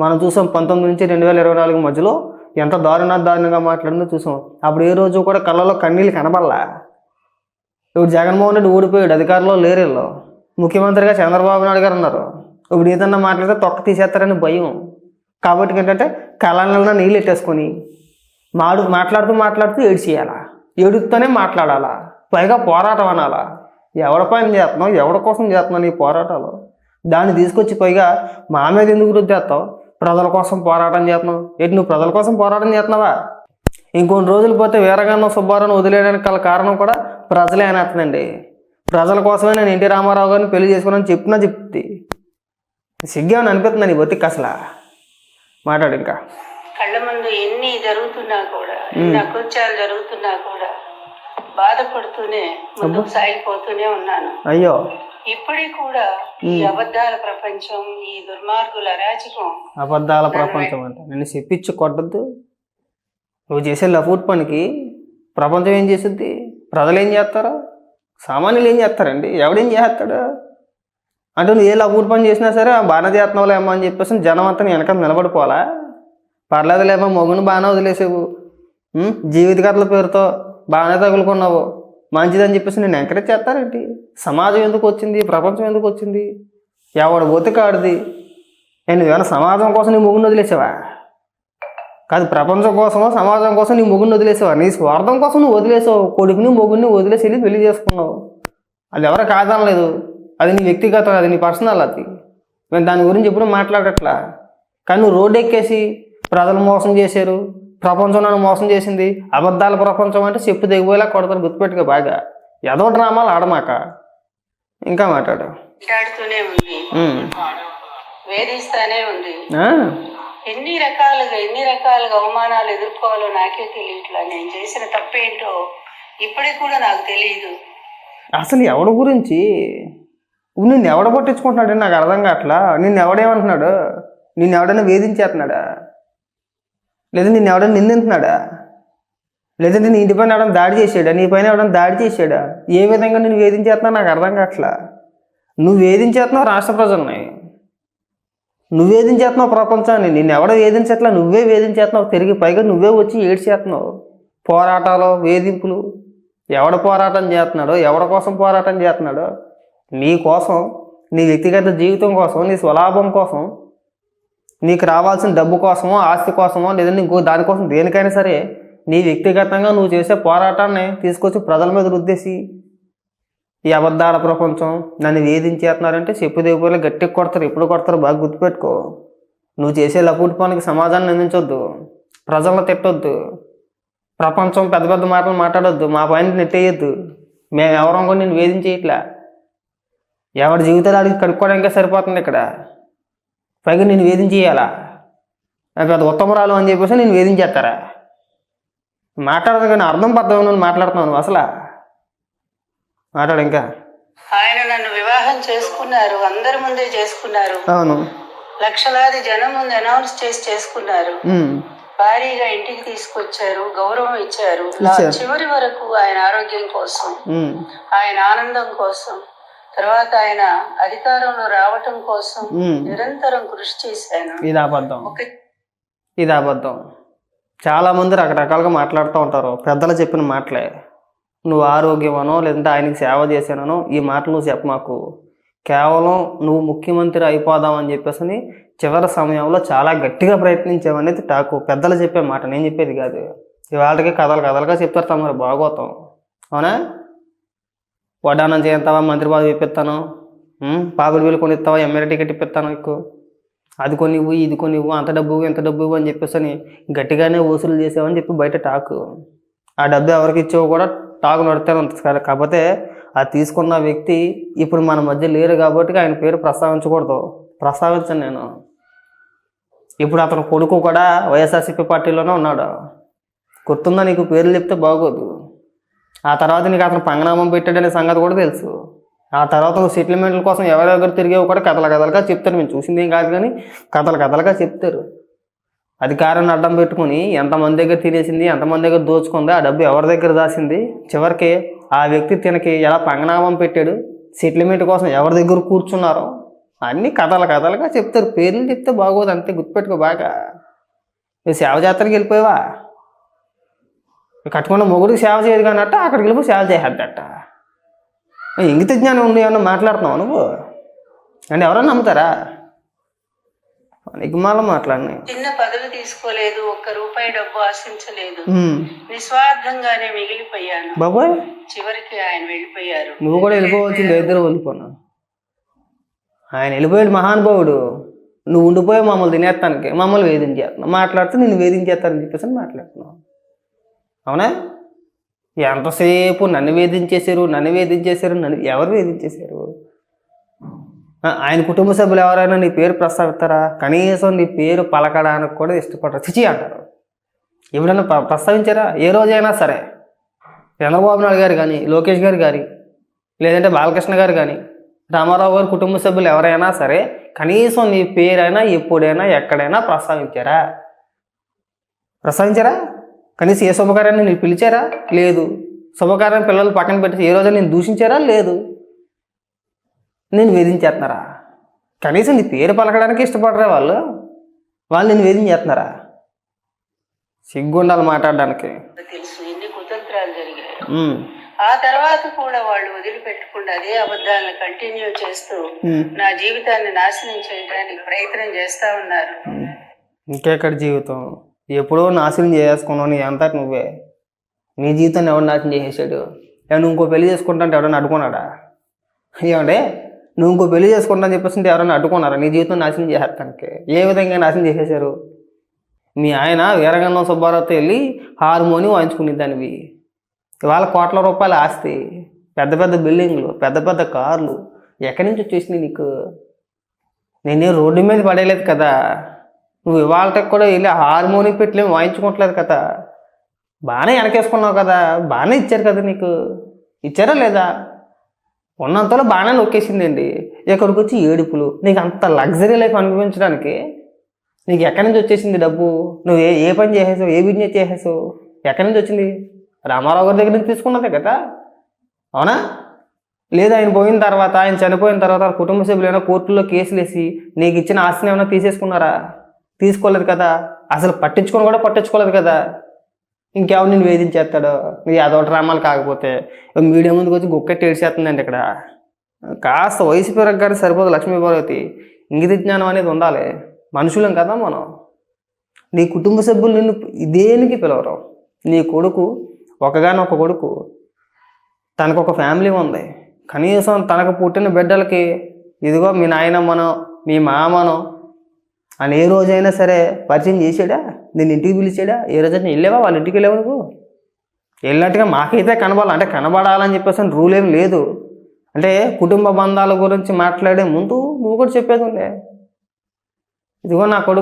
మనం చూసాం పంతొమ్మిది నుంచి రెండు వేల ఇరవై నాలుగు మధ్యలో ఎంత దారుణ దారుణంగా మాట్లాడిందో చూసాం. అప్పుడు ఏ రోజు కూడా కళ్ళలో కన్నీళ్ళు కనబడలా. ఇప్పుడు జగన్మోహన్ రెడ్డి ఓడిపోయాడు అధికారంలో లేరు వీళ్ళు. ముఖ్యమంత్రిగా చంద్రబాబు నాయుడు గారు ఉన్నారు. ఇప్పుడు ఏదన్నా మాట్లాడితే తొక్క తీసేస్తారని భయం. కాబట్టి ఏంటంటే కళ్ళల్లో నీళ్ళు ఎట్టేసుకొని మాడు మాట్లాడుతూ మాట్లాడుతూ ఏడ్చేయాలా. ఏడుస్తూనే మాట్లాడాలా. పైగా పోరాటం అనాలా. ఎవడ పైన చేస్తున్నావు? ఎవరి కోసం చేస్తున్నావు నీ పోరాటాలు? దాన్ని తీసుకొచ్చి పైగా మా మీద ఎందుకు వృద్ధి చేస్తావు ప్రజల కోసం పోరాటం చేస్తున్నావు? ఏంటి నువ్వు ప్రజల కోసం పోరాటం చేస్తున్నావా? ఇంకొన్ని రోజులు పోతే వీరగన్న సుబ్బారావుని వదిలేయడానికి గల కారణం కూడా ప్రజలే అనేస్తుందండి ప్రజల కోసమే నేను ఎన్టీ రామారావు గారిని పెళ్ళి చేసుకున్నాను చెప్పినా చెప్తుంది సిగ్గేమని అనిపిస్తుంది నీ బతికి అసలు. మాట్లాడు ఇంకా. కళ్ళ ముందు ఎన్ని జరుగుతున్నా కూడా ఎన్ని అకృత్యాలు జరుగుతున్నా కూడా బాధపడుతూనే ముందుకు సాగిపోతూనే ఉన్నాను. అయ్యో. ఇప్పటికి కూడా ఈ అబద్ధాల ప్రపంచం ఈ దుర్మార్గుల అరాచకం అబద్ధాల ప్రపంచం అంట. నేను చెప్పించి కొట్టద్దు. నువ్వు చేసే లఫూట్ పనికి ప్రపంచం ఏం చేస్తుంది? ప్రజలు ఏం చేస్తారు? సామాన్యులు ఏం చేస్తారండి? ఎవడేం చేస్తాడు? అంటే నువ్వు ఏ లఫూట్ పని చేసినా సరే "ఆ, బాగానే చేస్తున్నావులే అమ్మా అని చెప్పేసి జనం అంతా నీ వెనకాల నిలబడిపోవాలా? పర్లేదులేమో మొగుని బాగానే వదిలేసావు. ఉం? జీవిత కథల పేరుతో బాగానే తగులుకున్నావు. మంచిదని చెప్పేసి నేను ఎంకరేజ్ చేస్తానండి. సమాజం ఎందుకు వచ్చింది? ప్రపంచం ఎందుకు వచ్చింది? ఎవడు పోతే నేను ఏమైనా సమాజం కోసం నీ ముగ్గురు వదిలేసావా? కాదు ప్రపంచం కోసమో సమాజం కోసం నీ ముగ్గురిని వదిలేసావా? నీ స్వార్థం కోసం నువ్వు వదిలేసావు. కొడుకుని మొగుడిని వదిలేసి వెళ్ళి పెళ్ళి చేసుకున్నావు. అది ఎవరు కాదనలేదు. అది నీ వ్యక్తిగతం అది నీ పర్సనల్ అది నేను దాని గురించి ఎప్పుడు మాట్లాడట్లా. కానీ నువ్వు రోడ్డు ఎక్కేసి ప్రజలు మోసం చేశారు. ప్రపంచం నన్ను మోసం చేసింది. అబద్ధాల ప్రపంచం అంటే చెప్పు దిగిపోయేలా కొడతారు గుర్తుపెట్టుకో బాగా. ఏదో డ్రామాలు ఆడమాక. ఇంకా మాట్లాడు. వేధిస్తానే ఉంది? ఎన్ని రకాలుగా ఎన్ని రకాలుగా అవమానాలు ఎదుర్కోవాలో నాకే తెలియట్లా. నేను చేసిన తప్పేంటో ఇప్పటికి కూడా నాకు తెలియదు. అసలు ఎవడి గురించి? నిన్ను ఎవడ పట్టించుకుంటున్నాడు? నాకు అర్థం కావట్లా. నిన్ను ఎవడేమంటున్నాడు నిన్ను ఎవడైనా వేధించేస్తున్నాడా? లేదా నిన్ను ఎవడన్నా నిందింటున్నాడా లేదంటే నీ ఇంటిపైన ఎవడం దాడి చేసాడా? నీ పైన ఎవడైనా దాడి చేసాడా? ఏ విధంగా నేను వేధించేస్తున్నా నాకు అర్థం కావట్లా. నువ్వు వేధించేస్తున్నావు రాష్ట్ర ప్రజల్ని. నువ్వు వేధించేస్తున్నావు ప్రపంచాన్ని. నిన్ను ఎవడ వేధించట్లా? నువ్వే వేధించేస్తున్నావు. తిరిగి పైగా నువ్వే వచ్చి ఏడ్చేస్తున్నావు. పోరాటాలు వేధింపులు. ఎవడ పోరాటం చేస్తున్నాడో ఎవడ కోసం పోరాటం చేస్తున్నాడో నీ కోసం నీ వ్యక్తిగత జీవితం కోసం నీ స్వలాభం కోసం నీకు రావాల్సిన డబ్బు కోసమో ఆస్తి కోసమో లేదంటే ఇంకో దానికోసం దేనికైనా సరే నీ వ్యక్తిగతంగా నువ్వు చేసే పోరాటాన్ని తీసుకొచ్చి ప్రజల మీద రుద్దేసి ఈ అబద్ధాల ప్రపంచం నన్ను వేధించేస్తున్నారంటే చెప్పు దేవుళ్ళు గట్టిగా కొడతారు ఎప్పుడు కొడతారు బాగా గుర్తుపెట్టుకో. నువ్వు చేసే లపూటి పనికి సమాజాన్ని నిందించొద్దు ప్రజలను తిట్టొద్దు ప్రపంచం పెద్ద పెద్ద మాటలు మాట్లాడొద్దు మా పైన నెట్టేయొద్దు. మేము ఎవరం కూడా నేను వేధించేయట్లా. ఎవరి జీవితాలు అడిగి కడుక్కోవడానికే సరిపోతుంది ఇక్కడ. పైగా నేను వేధించేయాలా? పెద్ద ఉత్తమరాలు అని చెప్పేసి నేను వేధించేస్తారా? మాట్లాడదు కానీ అర్థం మాట్లాడుతున్నావు నువ్వు అసలు? మాట్లాడు ఇంకా. ఆయన నన్ను వివాహం చేసుకున్నారు అందరి ముందే చేసుకున్నారు. అవును. లక్షలాది జనం ముందు అనౌన్స్ చేసి చేసుకున్నారు. భారీగా ఇంటికి తీసుకొచ్చారు గౌరవం ఇచ్చారు. చివరి వరకు ఆయన ఆరోగ్యం కోసం. ఆయన ఆనందం కోసం తర్వాత ఆయన అధికారంలో రావటం కోసం. నిరంతరం కృషి చేశాను. ఇది అబద్ధం. ఇది అబద్ధం. చాలామంది రకరకాలుగా మాట్లాడుతూ ఉంటారు. పెద్దలు చెప్పిన మాటలే. నువ్వు ఆరోగ్యమనో లేదంటే ఆయనకి సేవ చేశానో ఈ మాటలు నువ్వు చెప్ప మాకు. కేవలం నువ్వు ముఖ్యమంత్రి అయిపోదామని చెప్పేసి చివరి సమయంలో చాలా గట్టిగా ప్రయత్నించావనేది టాకు. పెద్దలు చెప్పే మాట నేను చెప్పేది కాదు. ఇవాళకి కథలు కథలుగా చెప్తారు తమరు భాగవతం అవునా? వడ్డానం చేస్తావా మంత్రి పదవి ఇప్పిస్తాను ఉమ్, పాపిడి బిల్లు కొని ఇస్తావా ఎమ్మెల్యే టికెట్ ఇప్పిస్తాను ఎక్కువ అది కొన్ని ఇవ్వు ఇది కొన్ని ఇవ్వు అంత డబ్బు ఇవ్వు, ఇంత డబ్బు ఇవ్వు అని చెప్పేసి అని గట్టిగానే వసూలు చేసావని చెప్పి బయట టాక్. ఆ డబ్బు ఎవరికి ఇచ్చావో కూడా టాక్ నడుస్తూనే ఉంటుంది సరే. కాకపోతే అది తీసుకున్న వ్యక్తి ఇప్పుడు మన మధ్య లేరు కాబట్టి ఆయన పేరు ప్రస్తావించకూడదు. ప్రస్తావించను నేను. ఇప్పుడు అతను కొడుకు కూడా వైఎస్ఆర్సీపీ పార్టీలోనే ఉన్నాడు. గుర్తుందా నీకు? పేర్లు చెప్తే బాగోదు. ఆ తర్వాత నీకు అతను పంగనామం పెట్టాడనే సంగతి కూడా తెలుసు. ఆ తర్వాత నువ్వు సెటిల్మెంట్ల కోసం ఎవరి దగ్గర తిరిగేవి కూడా కథల కథలుగా చెప్తారు. మేము చూసింది ఏం కాదు కానీ కథల కథలుగా చెప్తారు. అధికారాన్ని అడ్డం పెట్టుకుని ఎంతమంది దగ్గర తినేసింది ఎంతమంది దగ్గర దోచుకుంది ఆ డబ్బు ఎవరి దగ్గర దాసింది చివరికి ఆ వ్యక్తి తినకి ఎలా పంగనామం పెట్టాడు? సెటిల్మెంట్ కోసం ఎవరి దగ్గర కూర్చున్నారో అన్నీ కథల కథలుగా చెప్తారు. పేర్లు చెప్తే బాగోదు అంతే గుర్తుపెట్టుకో బాగా. నువ్వు సేవ జాతరకి వెళ్ళిపోయావా? కట్టుకున్న మొగుడికి సేవ చేయదు కానట్ట అక్కడికి వెళ్ళిపోయి సేవ చేసేద్దట. ఇంగిత జ్ఞానం ఉంది ఏమన్నా మాట్లాడుతున్నావు నువ్వు? అంటే ఎవరన్నా నమ్ముతారా? నిగ్మాల మాట్లాడినాయి. చిన్న పదవి తీసుకోలేదు ఒక్క రూపాయి డబ్బు ఆశించలేదు. నిస్వార్థంగానే మిగిలిపోయాను. బాబాయ్. చివరికి ఆయన వెళ్ళిపోయారు. నువ్వు కూడా వెళ్ళిపోవచ్చింది ఇద్దరు వెళ్ళిపోనా. ఆయన వెళ్ళిపోయాడు మహానుభావుడు. నువ్వు ఉండిపోయి మమ్మల్ని తినేస్తానికి మమ్మల్ని వేధించేస్తున్నావు మాట్లాడితే నేను వేధించేస్తానని చెప్పేసి మాట్లాడుతున్నావు. అవునా? ఎంతసేపు నన్ను వేధించేశారు నన్ను వేధించేశారు నన్ను ఎవరు వేధించేశారు? ఆయన కుటుంబ సభ్యులు ఎవరైనా నీ పేరు ప్రస్తావిస్తారా? కనీసం నీ పేరు పలకడానికి కూడా ఇష్టపడరు. చిచి అంటారు. ఎప్పుడైనా ప్ర- ప్రస్తావించారా? ఏ రోజైనా సరే. చంద్రబాబు నాయుడు గారు కానీ లోకేష్ గారు కానీ లేదంటే బాలకృష్ణ గారు కానీ రామారావు గారి కుటుంబ సభ్యులు ఎవరైనా సరే కనీసం నీ పేరైనా ఎప్పుడైనా ఎక్కడైనా ప్రస్తావించారా? ప్రస్తావించారా? కనీసం ఏ శుభకార్యాన్ని నేను పిలిచారా? లేదు. శుభకార్యం పిల్లలు పక్కన పెట్టి ఏ రోజు నేను దూషించారా? లేదు. నేను వేధించేస్తున్నారా? కనీసం నీ పేరు పలకడానికి ఇష్టపడరా వాళ్ళు? వాళ్ళు నేను వేధించేస్తున్నారా? సిగ్గుండాలి మాట్లాడడానికి. తెలుసు ఎన్ని కుతంత్రాలు జరిగాయి. ఉమ్, ఆ తర్వాత కూడా వాళ్ళు వదిలిపెట్టకుండా అదే అబద్ధాలను కంటిన్యూ చేస్తూ. నా జీవితాన్ని నాశనం చేయడానికి ప్రయత్నం చేస్తా ఉన్నారు. ఇంకెక్కడ జీవితం? ఎప్పుడో నాశనం చేసుకున్నావు నీ అంతా నువ్వే. నీ జీవితాన్ని ఎవరు నాశనం చేసేసాడు? ఏ నువ్వు ఇంకో పెళ్ళి చేసుకుంటా అంటే ఎవడన్నా అడ్డుకున్నాడా? ఏమంటే నువ్వు ఇంకో పెళ్ళి చేసుకుంటా అని చెప్పేసి ఉంటే ఎవరైనా అడ్డుకున్నారా? నీ జీవితం నాశనం చేసేస్తానికి. ఏ విధంగా నాశనం చేసేసారు మీ ఆయన వీరగన్నం సుబ్బారావుతో వెళ్ళి హార్మోనియం వాయించుకునే దానివి. ఇవాళ కోట్ల రూపాయల ఆస్తి పెద్ద పెద్ద బిల్డింగ్లు పెద్ద పెద్ద కార్లు ఎక్కడి నుంచి వచ్చేసినాయి నీకు? నేనే రోడ్డు మీద పడేయలేదు కదా. నువ్వు ఇవాళకి కూడా వెళ్ళి హార్మోనియం పెట్టి వాయించుకోవట్లేదు కదా. బాగానే వెనకేసుకున్నావు కదా బాగానే ఇచ్చారు కదా నీకు. ఇచ్చారా లేదా? ఉన్నంతలో బాగానే నొక్కేసిందండి. ఇక్కడికి వచ్చి ఏడుపులు. నీకు అంత లగ్జరీ లైఫ్ అనుభవించడానికి నీకు ఎక్కడి నుంచి వచ్చేసింది డబ్బు? నువ్వు ఏ ఏ పని చేసేసావు? ఏ బిజినెస్ చేసేసావు? ఎక్కడి నుంచి వచ్చింది? రామారావు గారి దగ్గర నుంచి తీసుకున్నదే కదా. అవునా? లేదా ఆయన పోయిన తర్వాత ఆయన చనిపోయిన తర్వాత కుటుంబ సభ్యులు ఏమైనా కోర్టులో కేసులు వేసి నీకు ఇచ్చిన ఆస్తిని ఏమైనా తీసేసుకున్నారా? తీసుకోలేదు కదా. అసలు పట్టించుకొని కూడా పట్టించుకోలేదు కదా. ఇంకెవరు నేను వేధించేస్తాడు నీ అదో డ్రామాలు కాకపోతే. మీడియా ముందుకు వచ్చి గుక్కెట్టి ఏడ్చేస్తుందండి ఇక్కడ. కాస్త వయసు పెరగగానే సరిపోదు లక్ష్మీపార్వతి ఇంగిత జ్ఞానం అనేది ఉండాలి. మనుషులం కదా మనం. నీ కుటుంబ సభ్యులు నిన్ను దేనికి పిలవరు? నీ కొడుకు ఒకగానొక కొడుకు. తనకు ఒక ఫ్యామిలీ ఉంది. కనీసం తనకు పుట్టిన బిడ్డలకి ఇదిగో మీ నాయనమ్మనో మీ మామనో అని ఏ రోజైనా సరే పరిచయం చేసాడా? నేను ఇంటికి పిలిచాడా? ఏ రోజైనా వెళ్ళావా? వాళ్ళ ఇంటికి వెళ్ళావు నువ్వు? వెళ్ళినట్టుగా మాకైతే కనబడాలి. అంటే కనబడాలని చెప్పేసి రూల్ ఏం లేదు. అంటే కుటుంబ బంధాల గురించి మాట్లాడే ముందు నువ్వు కూడా చెప్పేది ఉండే. ఇదిగో నా కొడుకు